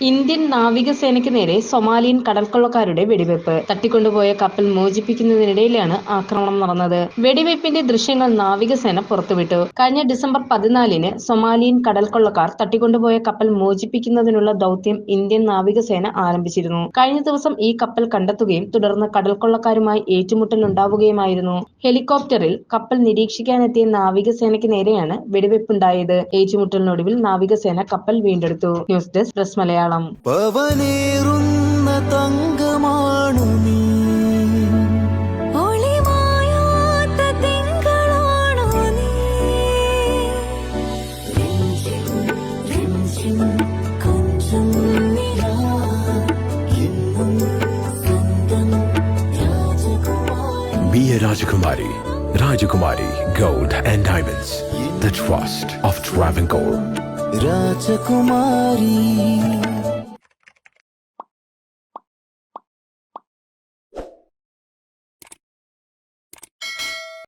Indian നാവികസേനയ്ക്ക് നേരെ Somalian കടൽക്കൊള്ളക്കാരുടെ വെടിവെപ്പ്. തട്ടിക്കൊണ്ടുപോയ കപ്പൽ മോചിപ്പിക്കുന്നതിനിടയിലാണ് ആക്രമണം നടന്നത്. വെടിവെപ്പിന്റെ ദൃശ്യങ്ങൾ നാവികസേന പുറത്തുവിട്ടു. കഴിഞ്ഞ ഡിസംബർ പതിനാലിന് സൊമാലിയൻ കടൽക്കൊള്ളക്കാർ തട്ടിക്കൊണ്ടുപോയ കപ്പൽ മോചിപ്പിക്കുന്നതിനുള്ള ദൗത്യം ഇന്ത്യൻ നാവികസേന ആരംഭിച്ചിരുന്നു. കഴിഞ്ഞ ദിവസം ഈ കപ്പൽ കണ്ടെത്തുകയും തുടർന്ന് കടൽക്കൊള്ളക്കാരുമായി ഏറ്റുമുട്ടലുണ്ടാവുകയുമായിരുന്നു. ഹെലികോപ്റ്ററിൽ കപ്പൽ നിരീക്ഷിക്കാനെത്തിയ നാവികസേനയ്ക്ക് നേരെയാണ് വെടിവെപ്പുണ്ടായത്. ഏറ്റുമുട്ടലിനൊടുവിൽ നാവികസേന കപ്പൽ വീണ്ടെടുത്തു. News desk press Malayalam. പവനേറുന്ന തങ്കമാണു നീ ഒളിമായാത്ത തിങ്കളാണോ നീ രഞ്ജിം രഞ്ജിം കൊഞ്ചം നിലാ എന്നും സ്വന്തം രാജകുമാരി Be a Rajakumari. Rajakumari Gold and Diamonds. The trust of Travancore. രാജകുമാരി